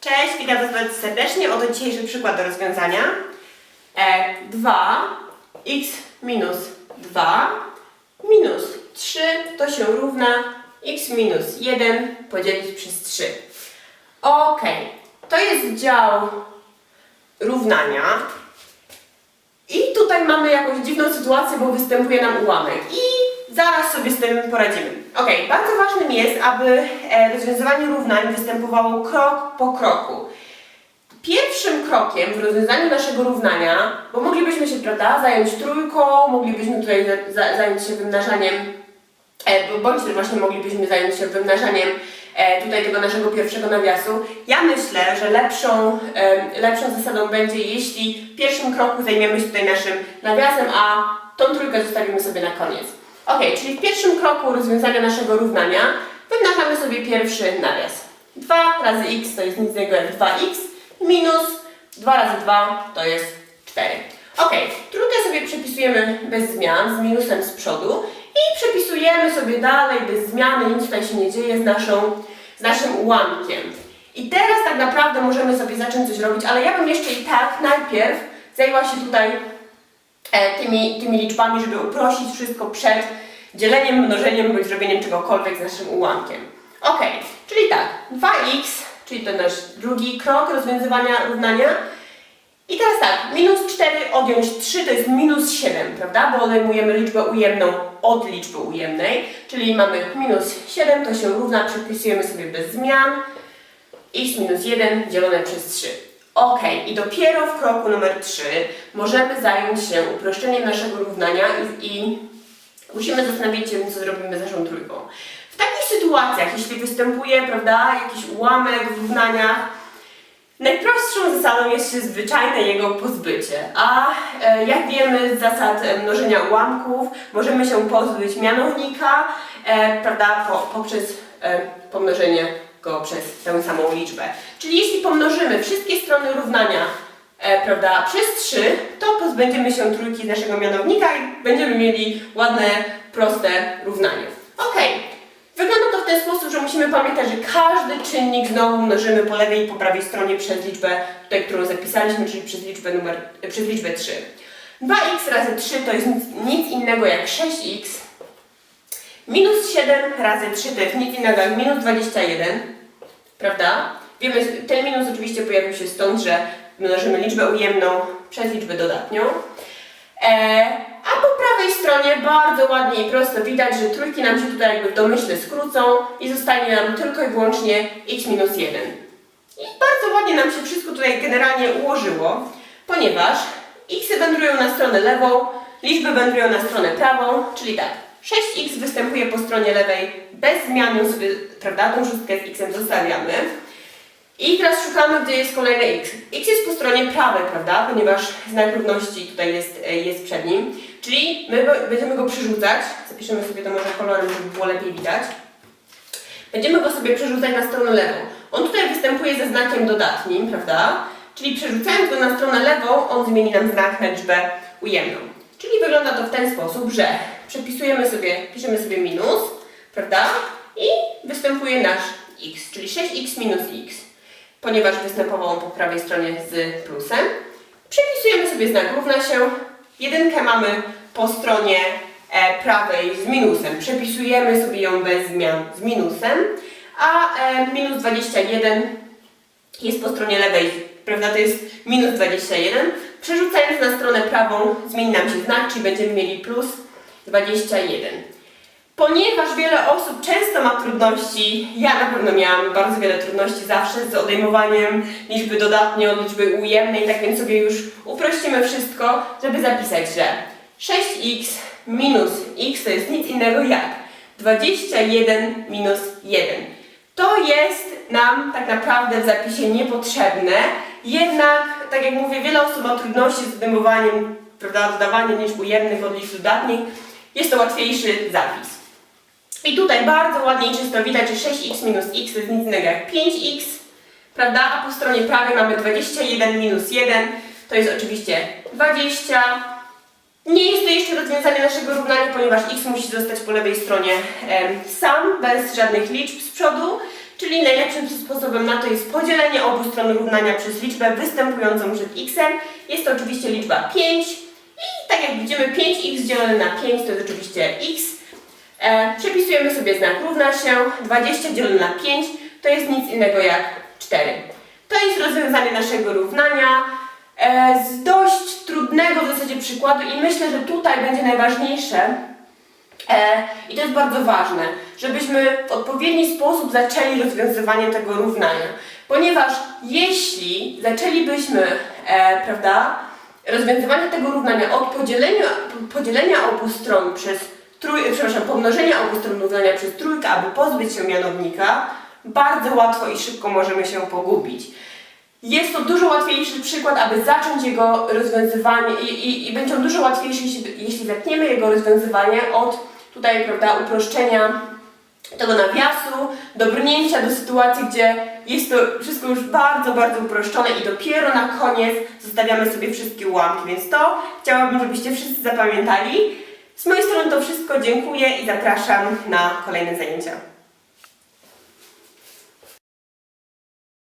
Cześć, witam Was bardzo serdecznie. Oto dzisiejszy przykład do rozwiązania. E, 2 x minus 2 minus 3 to się równa x minus 1 podzielić przez 3. Ok, to jest dział równania. I tutaj mamy jakąś dziwną sytuację, bo występuje nam ułamek. I zaraz sobie z tym poradzimy. Ok, bardzo ważnym jest, aby e, rozwiązywanie równań występowało krok po kroku. Pierwszym krokiem w rozwiązaniu naszego równania, bo moglibyśmy się, prawda, zająć trójką, moglibyśmy tutaj za, za, zająć się wymnażaniem, e, bądź też właśnie moglibyśmy zająć się wymnażaniem e, tutaj tego naszego pierwszego nawiasu. Ja myślę, że lepszą, lepszą zasadą będzie, jeśli w pierwszym kroku zajmiemy się tutaj naszym nawiasem, a tą trójkę zostawimy sobie na koniec. Ok, czyli w pierwszym kroku rozwiązania naszego równania wymnażamy sobie pierwszy nawias. 2 razy x to jest nic innego jak 2x minus 2 razy 2 to jest 4. Ok, trójkę sobie przepisujemy bez zmian, z minusem z przodu i przepisujemy sobie dalej bez zmiany, nic tutaj się nie dzieje z, naszą, z naszym ułamkiem. I teraz tak naprawdę możemy sobie zacząć coś robić, ale ja bym jeszcze i tak najpierw zajęła się tutaj e, tymi, tymi liczbami, żeby uprościć wszystko przed dzieleniem, mnożeniem bądź robieniem czegokolwiek z naszym ułamkiem. Ok, czyli tak, 2x, czyli to nasz drugi krok rozwiązywania równania. I teraz tak, minus 4 odjąć 3 to jest minus 7, prawda? Bo odejmujemy liczbę ujemną od liczby ujemnej, czyli mamy minus 7, to się równa, przepisujemy sobie bez zmian x minus 1 dzielone przez 3. Ok, i dopiero w kroku numer 3 możemy zająć się uproszczeniem naszego równania i, i musimy zastanowić się, co zrobimy z naszą trójką. W takich sytuacjach, jeśli występuje, prawda, jakiś ułamek w równaniach, najprostszą zasadą jest się zwyczajne jego pozbycie. A e, jak wiemy z zasad e, mnożenia ułamków, możemy się pozbyć mianownika, e, prawda, po, poprzez e, pomnożenie go przez tę samą liczbę. Czyli jeśli pomnożymy wszystkie strony równania e, prawda, przez 3, to pozbędziemy się trójki z naszego mianownika i będziemy mieli ładne, proste równanie. Ok, wygląda to w ten sposób, że musimy pamiętać, że każdy czynnik znowu mnożymy po lewej i po prawej stronie przez liczbę, tutaj, którą zapisaliśmy, czyli przez liczbę, numer, e, przez liczbę 3. 2x razy 3 to jest nic, nic innego jak 6x Minus 7 razy 3 to jest nic innego jak minus 21, prawda? Wiemy, ten minus oczywiście pojawił się stąd, że mnożymy liczbę ujemną przez liczbę dodatnią. E, a po prawej stronie bardzo ładnie i prosto widać, że trójki nam się tutaj jakby w domyśle skrócą i zostanie nam tylko i wyłącznie x minus 1. I bardzo ładnie nam się wszystko tutaj generalnie ułożyło, ponieważ x wędrują na stronę lewą, liczby wędrują na stronę prawą, czyli tak, 6x występuje po stronie lewej bez zmian, ją sobie, prawda, tą szóstkę z x zostawiamy. I teraz szukamy, gdzie jest kolejny x. x jest po stronie prawej, prawda, ponieważ znak równości tutaj jest, e, jest przed nim. Czyli my będziemy go przerzucać, zapiszemy sobie to może kolorem, żeby było lepiej widać. Będziemy go sobie przerzucać na stronę lewą. On tutaj występuje ze znakiem dodatnim, prawda? Czyli przerzucając go na stronę lewą, on zmieni nam znak na liczbę ujemną. Czyli wygląda to w ten sposób, że przepisujemy sobie, piszemy sobie minus, prawda? I występuje nasz x, czyli 6x minus x. Ponieważ występował po prawej stronie z plusem, przepisujemy sobie znak równa się. Jedynkę mamy po stronie e, prawej z minusem. Przepisujemy sobie ją bez zmian z minusem, a e, minus 21 jest po stronie lewej, prawda, to jest minus 21. Przerzucając na stronę prawą zmieni nam się znak, czyli będziemy mieli plus 21. Ponieważ wiele osób często ma trudności, ja na pewno miałam bardzo wiele trudności zawsze z odejmowaniem liczby dodatniej od liczby ujemnej, tak więc sobie już uprościmy wszystko, żeby zapisać, że 6x minus x to jest nic innego jak 21 minus 1. To jest nam tak naprawdę w zapisie niepotrzebne, jednak, tak jak mówię, wiele osób ma trudności z odejmowaniem, prawda, dodawaniem liczb ujemnych od liczb dodatnich. Jest to łatwiejszy zapis. I tutaj bardzo ładnie i czysto widać, że 6x minus x jest nic innego jak 5x, prawda? A po stronie prawej mamy 21 minus 1, to jest oczywiście 20. Nie jest to jeszcze rozwiązanie naszego równania, ponieważ x musi zostać po lewej stronie em, sam, bez żadnych liczb z przodu. Czyli najlepszym sposobem na to jest podzielenie obu stron równania przez liczbę występującą przed x. Jest to oczywiście liczba 5 i tak jak widzimy 5x dzielone na 5 to jest oczywiście x. E, przepisujemy sobie znak równa się, 20 dzielone na 5 to jest nic innego jak 4. To jest rozwiązanie naszego równania e, z dość trudnego w zasadzie przykładu i myślę, że tutaj będzie najważniejsze e, i to jest bardzo ważne, żebyśmy w odpowiedni sposób zaczęli rozwiązywanie tego równania. Ponieważ jeśli zaczęlibyśmy, e, prawda, rozwiązywanie tego równania od podzielenia, podzielenia obu stron przez trój, przepraszam, pomnożenia obu stron równania przez trójkę, aby pozbyć się mianownika, bardzo łatwo i szybko możemy się pogubić. Jest to dużo łatwiejszy przykład, aby zacząć jego rozwiązywanie i, i, i będzie on dużo łatwiejszy, jeśli, jeśli zaczniemy jego rozwiązywanie od tutaj, prawda, uproszczenia tego nawiasu, dobrnięcia do sytuacji, gdzie jest to wszystko już bardzo, bardzo uproszczone i dopiero na koniec zostawiamy sobie wszystkie ułamki, więc to chciałabym, żebyście wszyscy zapamiętali. Z mojej strony to wszystko, dziękuję i zapraszam na kolejne zajęcia.